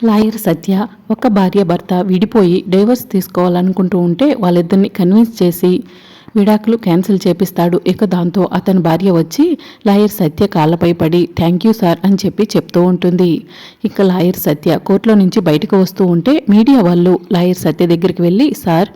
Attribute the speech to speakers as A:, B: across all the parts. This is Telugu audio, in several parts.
A: లాయర్ సత్య ఒక భార్య భర్త విడిపోయి డైవర్స్ తీసుకోవాలనుకుంటూ ఉంటే వాళ్ళిద్దరిని కన్విన్స్ చేసి విడాకులు క్యాన్సిల్ చేపిస్తాడు. ఇక దాంతో అతని భార్య వచ్చి లాయర్ సత్య కాళ్ళపై పడి థ్యాంక్ యూ సార్ అని చెప్పి చెప్తూ ఉంటుంది. ఇక లాయర్ సత్య కోర్టులో నుంచి బయటకు వస్తూ ఉంటే మీడియా వాళ్ళు లాయర్ సత్య దగ్గరికి వెళ్ళి సార్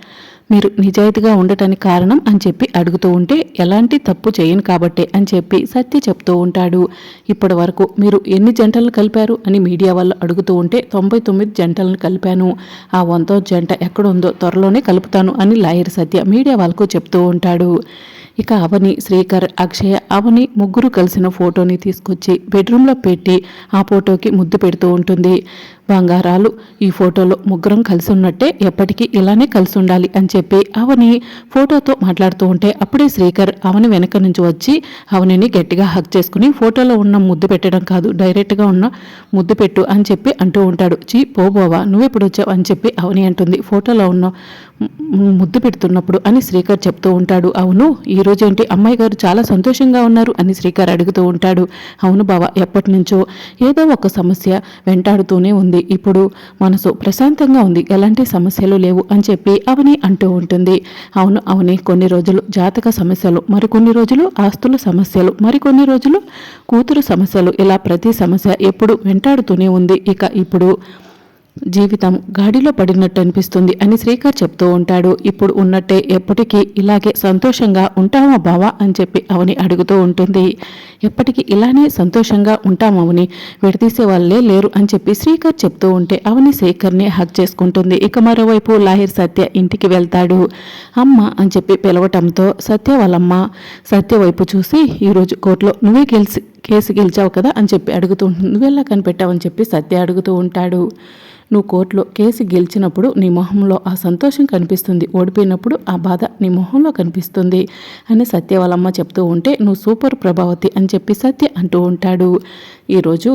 A: మీరు నిజాయితీగా ఉండటానికి కారణం అని చెప్పి అడుగుతూ ఉంటే ఎలాంటి తప్పు చేయను కాబట్టే అని చెప్పి సత్య చెప్తూ ఉంటాడు. ఇప్పటి వరకు మీరు ఎన్ని జంటలను కలిపారు అని మీడియా వాళ్ళు అడుగుతూ ఉంటే తొంభై తొమ్మిది జంటలను కలిపాను. ఆ వంతో జంట ఎక్కడుందో త్వరలోనే కలుపుతాను అని లాయర్ సత్య మీడియా వాళ్ళకు చెప్తూ ఉంటాడు. ఇక అవని శ్రీకర్ అక్షయ అవని ముగ్గురు కలిసిన ఫోటోని తీసుకొచ్చి బెడ్రూమ్లో పెట్టి ఆ ఫోటోకి ముద్దు పెడుతూ ఉంటుంది. బంగారాలు. ఈ ఫోటోలో ముగ్గురం కలిసి ఉన్నట్టే ఎప్పటికీ ఇలానే కలిసి ఉండాలి అని చెప్పి అవని ఫోటోతో మాట్లాడుతూ ఉంటే అప్పుడే శ్రీకర్ అవని వెనక నుంచి వచ్చి అవనిని గట్టిగా హక్ చేసుకుని ఫోటోలో ఉన్న ముద్దు పెట్టడం కాదు డైరెక్ట్గా ఉన్న ముద్దు పెట్టు అని చెప్పి అంటూ ఉంటాడు. చీ పోబోవా నువ్వెప్పుడు వచ్చావు అని చెప్పి అవని అంటుంది. ఫోటోలో ఉన్న ముద్దు పెడుతున్నప్పుడు అని శ్రీకర్ చెప్తూ ఉంటాడు. అవును ఈ రోజు ఏంటి? అమ్మాయి గారు చాలా సంతోషంగా ఉన్నారు అని శ్రీకర్ అడుగుతూ ఉంటాడు. అవును బావ ఎప్పటి నుంచో ఏదో ఒక సమస్య వెంటాడుతూనే ఉంది. ఇప్పుడు మనసు ప్రశాంతంగా ఉంది ఎలాంటి సమస్యలు లేవు అని చెప్పి అవని అంటూ ఉంటుంది. అవును అవని కొన్ని రోజులు జాతక సమస్యలు మరికొన్ని రోజులు ఆస్తుల సమస్యలు మరికొన్ని రోజులు కూతురు సమస్యలు. ఇలా ప్రతి సమస్య ఎప్పుడు వెంటాడుతూనే ఉంది. ఇక ఇప్పుడు జీవితం గాడిలో పడినట్టు అనిపిస్తుంది అని శ్రీకర్ చెప్తూ ఉంటాడు. ఇప్పుడు ఉన్నట్టే ఎప్పటికీ ఇలాగే సంతోషంగా ఉంటామా బావా అని చెప్పి అవని అడుగుతూ ఉంటుంది. ఎప్పటికీ ఇలానే సంతోషంగా ఉంటామవని విడదీసే వాళ్ళే లేరు అని చెప్పి శ్రీకర్ చెప్తూ ఉంటే అవని శ్రీకర్ని హక్ చేసుకుంటుంది. ఇక మరోవైపు లాహిర్ సత్య ఇంటికి వెళ్తాడు. అమ్మ అని చెప్పి పిలవటంతో సత్య వాళ్ళమ్మ సత్య వైపు చూసి ఈరోజు కోర్టులో నువ్వే గెలిచి కేసు గెలిచావు కదా అని చెప్పి అడుగుతూ ఉంటుంది. నువ్వెలా కనిపెట్టావని చెప్పి సత్య అడుగుతూ ఉంటాడు. నువ్వు కోర్టులో కేసు గెలిచినప్పుడు నీ మొహంలో ఆ సంతోషం కనిపిస్తుంది. ఓడిపోయినప్పుడు ఆ బాధ నీ మొహంలో కనిపిస్తుంది అని సత్య వాళ్ళమ్మ చెప్తూ ఉంటే నువ్వు సూపర్ ప్రభావతి అని చెప్పి సత్య అంటూ ఉంటాడు. ఈరోజు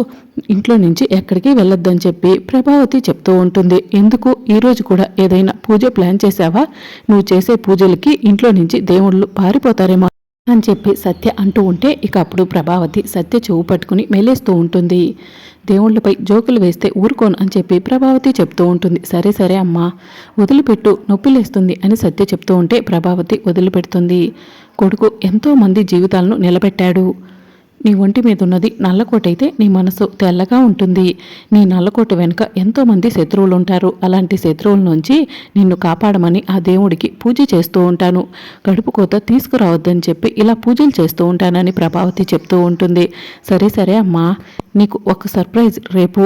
A: ఇంట్లో నుంచి ఎక్కడికి వెళ్ళొద్దని చెప్పి ప్రభావతి చెప్తూ ఉంటుంది. ఎందుకు? ఈరోజు కూడా ఏదైనా పూజ ప్లాన్ చేసావా నువ్వు చేసే పూజలకి ఇంట్లో నుంచి దేవుళ్ళు పారిపోతారేమో అని చెప్పి సత్య అంటూ ఉంటే ఇక అప్పుడు ప్రభావతి సత్య చెవు పట్టుకుని మెలేస్తూ ఉంటుంది. దేవుళ్ళపై జోకులు వేస్తే ఊరుకోను అని చెప్పి ప్రభావతి చెప్తూ ఉంటుంది. సరే సరే అమ్మా వదిలిపెట్టు నొప్పిలేస్తుంది అని సత్య చెప్తూ ఉంటే ప్రభావతి వదిలిపెడుతుంది. కొడుకు ఎంతోమంది జీవితాలను నిలబెట్టాడు. నీ ఒంటి మీద ఉన్నది నల్లకోటైతే నీ మనసు తెల్లగా ఉంటుంది. నీ నల్లకోట వెనుక ఎంతోమంది శత్రువులు ఉంటారు అలాంటి శత్రువుల నుంచి నిన్ను కాపాడమని ఆ దేవుడికి పూజ చేస్తూ ఉంటాను. కడుపు కోత తీసుకురావద్దని చెప్పి ఇలా పూజలు చేస్తూ ఉంటానని ప్రభావతి చెప్తూ ఉంటుంది. సరే సరే అమ్మా నీకు ఒక సర్ప్రైజ్. రేపు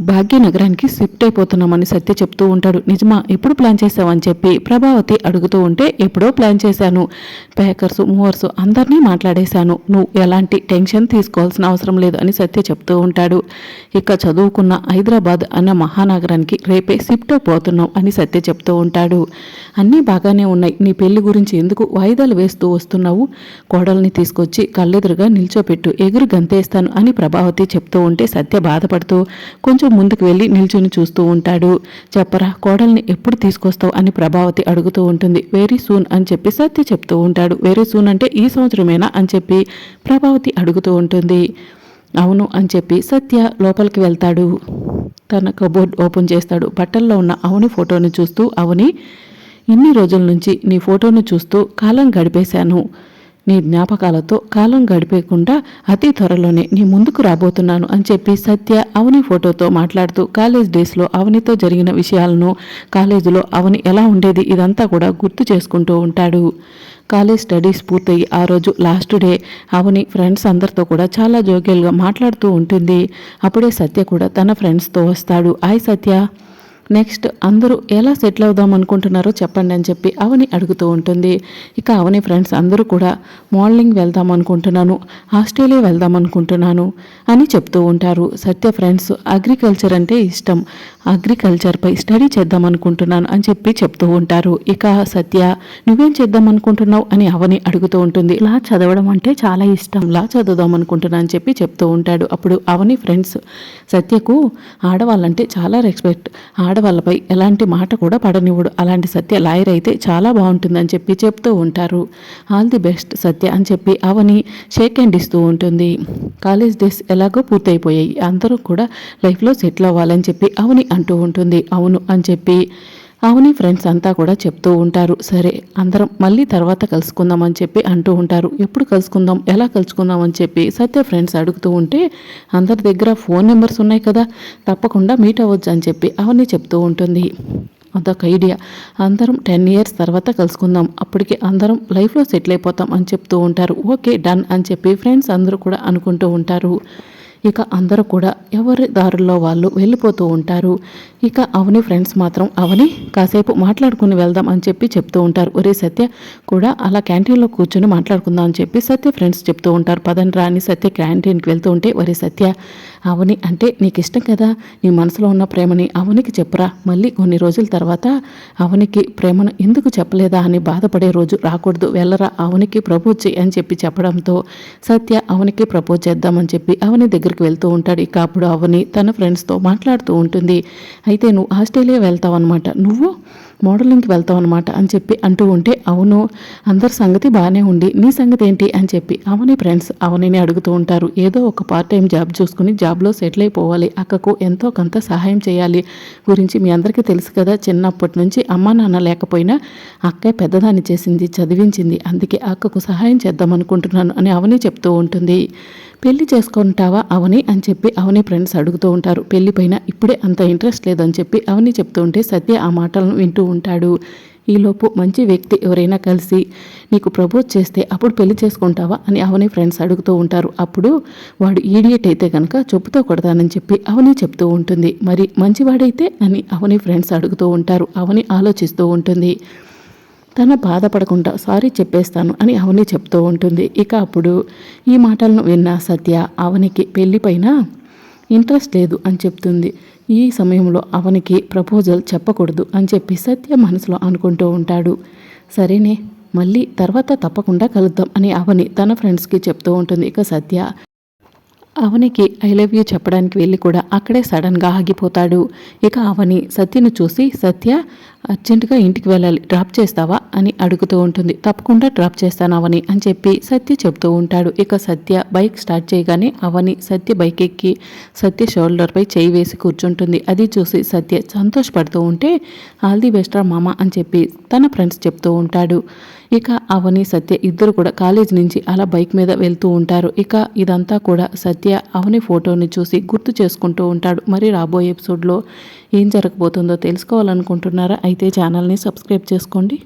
A: భాగ్యనగరానికి షిఫ్ట్ అయిపోతున్నామని సత్య చెప్తూ ఉంటాడు. నిజమా ఎప్పుడు ప్లాన్ చేసావని చెప్పి ప్రభావతి అడుగుతూ ఉంటే ఎప్పుడో ప్లాన్ చేశాను. ప్యాకర్స్ మూవర్స్ అందరినీ మాట్లాడేశాను. నువ్వు ఎలాంటి టెన్షన్ తీసుకోవాల్సిన అవసరం లేదు అని సత్య చెప్తూ ఉంటాడు. ఇక చదువుకున్న హైదరాబాద్ అన్న మహానగరానికి రేపే షిఫ్ట్ అయిపోతున్నావు అని సత్య చెప్తూ ఉంటాడు. అన్నీ బాగానే ఉన్నాయి. నీ పెళ్ళి గురించి ఎందుకు వాయిదాలు వేస్తూ వస్తున్నావు? కోడల్ని తీసుకొచ్చి కళ్ళెదురుగా నిల్చోపెట్టు. ఎగురు గంతేస్తాను అని ప్రభావతి చెప్తూ ఉంటే సత్య బాధపడుతూ కొంచెం కొంచెం ముందుకు వెళ్ళి నిల్చుని చూస్తూ ఉంటాడు. చెప్పరా కోడల్ని ఎప్పుడు తీసుకొస్తావు అని ప్రభావతి అడుగుతూ ఉంటుంది. వెరీ సూన్ అని చెప్పి సత్య చెప్తూ ఉంటాడు. వెరీ సూన్ అంటే ఈ సంవత్సరమేనా అని చెప్పి ప్రభావతి అడుగుతూ ఉంటుంది. అవును అని చెప్పి సత్య లోపలికి వెళ్తాడు. తన కబోర్డ్ ఓపెన్ చేస్తాడు. బట్టల్లో ఉన్న అవుని ఫోటోని చూస్తూ అవుని ఇన్ని రోజుల నుంచి నీ ఫోటోను చూస్తూ కాలం గడిపేశాను. నీ జ్ఞాపకాలతో కాలం గడిపేయకుండా అతి త్వరలోనే నీ ముందుకు రాబోతున్నాను అని చెప్పి సత్య అవని ఫోటోతో మాట్లాడుతూ కాలేజ్ డేస్లో అవనితో జరిగిన విషయాలను కాలేజీలో అవని ఎలా ఉండేది ఇదంతా కూడా గుర్తు చేసుకుంటూ ఉంటాడు. కాలేజ్ స్టడీస్ పూర్తయి ఆ రోజు లాస్ట్ డే అవని ఫ్రెండ్స్ అందరితో కూడా చాలా జోక్యాలుగా మాట్లాడుతూ ఉంటుంది. అప్పుడే సత్య కూడా తన ఫ్రెండ్స్తో వస్తాడు. హాయ్ సత్య. నెక్స్ట్ అందరూ ఎలా సెటిల్ అవుదాం అనుకుంటున్నారో చెప్పండి అని చెప్పి అవని అడుగుతూ ఉంటుంది. ఇక అవని ఫ్రెండ్స్ అందరూ కూడా మోడలింగ్ వెళ్దాం అనుకుంటున్నాను ఆస్ట్రేలియా వెళ్దాం అనుకుంటున్నాను అని చెప్తూ ఉంటారు. సత్య ఫ్రెండ్స్ అగ్రికల్చర్ అంటే ఇష్టం. అగ్రికల్చర్పై స్టడీ చేద్దాం అనుకుంటున్నాను అని చెప్పి చెప్తూ ఉంటారు. ఇక సత్య నువ్వేం చేద్దాం అనుకుంటున్నావు అని అవని అడుగుతూ ఉంటుంది. లా చదవడం అంటే చాలా ఇష్టం. లా చదువుదాం అనుకుంటున్నా అని చెప్పి చెప్తూ ఉంటాడు. అప్పుడు అవని ఫ్రెండ్స్ సత్యకు ఆడవాళ్ళంటే చాలా రెస్పెక్ట్. ఆడవాళ్ళపై ఎలాంటి మాట కూడా పడనివ్వడు. అలాంటి సత్య లాయర్ అయితే చాలా బాగుంటుందని చెప్పి చెప్తూ ఉంటారు. ఆల్ ది బెస్ట్ సత్య అని చెప్పి అవని షేక్ హ్యాండ్ ఇస్తూ ఉంటుంది. కాలేజ్ డేస్ ఎలాగో పూర్తయిపోయాయి. అందరూ కూడా లైఫ్లో సెటిల్ అవ్వాలని చెప్పి అవని అంటూ ఉంటుంది. అవును అని చెప్పి అవుని ఫ్రెండ్స్ అంతా కూడా చెప్తూ ఉంటారు. సరే అందరం మళ్ళీ తర్వాత కలుసుకుందాం అని చెప్పి అంటూ ఉంటారు. ఎప్పుడు కలుసుకుందాం? ఎలా కలుసుకుందాం అని చెప్పి సత్య ఫ్రెండ్స్ అడుగుతూ ఉంటే అందరి దగ్గర ఫోన్ నెంబర్స్ ఉన్నాయి కదా తప్పకుండా మీట్ అవ్వచ్చు అని చెప్పి అవన్నీ చెప్తూ ఉంటుంది. అదొక ఐడియా అందరం టెన్ ఇయర్స్ తర్వాత కలుసుకుందాం. అప్పటికి అందరం లైఫ్లో సెటిల్ అయిపోతాం అని చెప్తూ ఉంటారు. ఓకే డన్ అని చెప్పి ఫ్రెండ్స్ అందరూ కూడా అనుకుంటూ ఉంటారు. ఇక అందరూ కూడా ఎవరి దారుల్లో వాళ్ళు వెళ్ళిపోతూ ఉంటారు. ఇక అవని ఫ్రెండ్స్ మాత్రం అవని కాసేపు మాట్లాడుకుని వెళ్దాం అని చెప్పి చెప్తూ ఉంటారు. ఒరే సత్య కూడా అలా క్యాంటీన్లో కూర్చొని మాట్లాడుకుందాం అని చెప్పి సత్య ఫ్రెండ్స్ చెప్తూ ఉంటారు. పదండి రాని సత్య క్యాంటీన్కి వెళ్తూ ఉంటే ఒరే సత్య అవని అంటే నీకు ఇష్టం కదా నీ మనసులో ఉన్న ప్రేమని అవనికి చెప్పురా. మళ్ళీ కొన్ని రోజుల తర్వాత అవనికి ప్రేమను ఎందుకు చెప్పలేదా అని బాధపడే రోజు రాకూడదు. వెళ్ళరా అవనికి ప్రపోజ్ చేయి అని చెప్పి చెప్పడంతో సత్య అవనికి ప్రపోజ్ చేద్దామని చెప్పి అవని దగ్గరికి వెళ్తూ ఉంటాడు. ఇక అప్పుడు అవని తన ఫ్రెండ్స్తో మాట్లాడుతూ ఉంటుంది. అయితే నువ్వు ఆస్ట్రేలియా వెళ్తావు అనమాట నువ్వు మోడలింగ్కి వెళ్తావు అనమాట అని చెప్పి అంటూ ఉంటే అవును అందరి సంగతి బాగానే ఉండి నీ సంగతి ఏంటి? అని చెప్పి అవని ఫ్రెండ్స్ అవనిని అడుగుతూ ఉంటారు. ఏదో ఒక పార్ట్ టైం జాబ్ చూసుకుని జాబ్లో సెటిల్ అయిపోవాలి. అక్కకు ఎంతో కొంత సహాయం చేయాలి గురించి మీ అందరికీ తెలుసు కదా. చిన్నప్పటి నుంచి అమ్మా నాన్న లేకపోయినా అక్కే పెద్దదాన్ని చేసింది చదివించింది. అందుకే అక్కకు సహాయం చేద్దాం అనుకుంటున్నాను అని అవని చెప్తూ ఉంటుంది. పెళ్ళి చేసుకుంటావా అవని అని చెప్పి అవని ఫ్రెండ్స్ అడుగుతూ ఉంటారు. పెళ్ళిపైన ఇప్పుడే అంత ఇంట్రెస్ట్ లేదని చెప్పి అవని చెప్తూ ఉంటే సత్య ఆ మాటలను వింటూ ఉంటాడు. ఈలోపు మంచి వ్యక్తి ఎవరైనా కలిసి నీకు ప్రపోజ్ చేస్తే అప్పుడు పెళ్ళి చేసుకుంటావా అని అవని ఫ్రెండ్స్ అడుగుతూ ఉంటారు. అప్పుడు వాడు ఈడియట్ అయితే కనుక చెప్పుతో కొడతానని చెప్పి అవని చెప్తూ ఉంటుంది. మరి మంచివాడైతే అని అవని ఫ్రెండ్స్ అడుగుతూ ఉంటారు. అవని ఆలోచిస్తూ ఉంటుంది. తన బాధపడకుండా సారీ చెప్పేస్తాను అని అవని చెప్తూ ఉంటుంది. ఇక అప్పుడు ఈ మాటలను విన్న సత్య అవనికి పెళ్ళిపైన ఇంట్రెస్ట్ లేదు అని చెప్తుంది. ఈ సమయంలో అవనికి ప్రపోజల్ చెప్పకూడదు అని చెప్పి సత్య మనసులో అనుకుంటూ ఉంటాడు. సరేనే మళ్ళీ తర్వాత తప్పకుండా కలుద్దాం అని అవని తన ఫ్రెండ్స్కి చెప్తూ ఉంటుంది. ఇక సత్య అవనికి ఐ లవ్ యూ చెప్పడానికి వెళ్ళి కూడా అక్కడే సడన్గా ఆగిపోతాడు. ఇక అవని సత్యను చూసి సత్య అర్జెంటుగా ఇంటికి వెళ్ళాలి. డ్రాప్ చేస్తావా? అని అడుగుతూ ఉంటుంది. తప్పకుండా డ్రాప్ చేస్తాను అవని అని చెప్పి సత్య చెప్తూ ఉంటాడు. ఇక సత్య బైక్ స్టార్ట్ చేయగానే అవని సత్య బైక్ ఎక్కి సత్య షోల్డర్పై చేయి వేసి కూర్చుంటుంది. అది చూసి సత్య సంతోషపడుతూ ఉంటే ఆల్ ది బెస్ట్ రా మామ అని చెప్పి తన ఫ్రెండ్స్ చెప్తూ ఉంటాడు. ఇక అవని సత్య ఇద్దరు కూడా కాలేజ్ నుంచి అలా బైక్ మీద వెళ్తూ ఉంటారు. ఇక ఇదంతా కూడా సత్య అవని ఫోటోని చూసి గుర్తు చేసుకుంటూ ఉంటాడు. మరి రాబోయే ఎపిసోడ్లో ఏం జరగబోతుందో తెలుసుకోవాలనుకుంటున్నారా అయితే ఛానల్ని సబ్స్క్రైబ్ చేసుకోండి.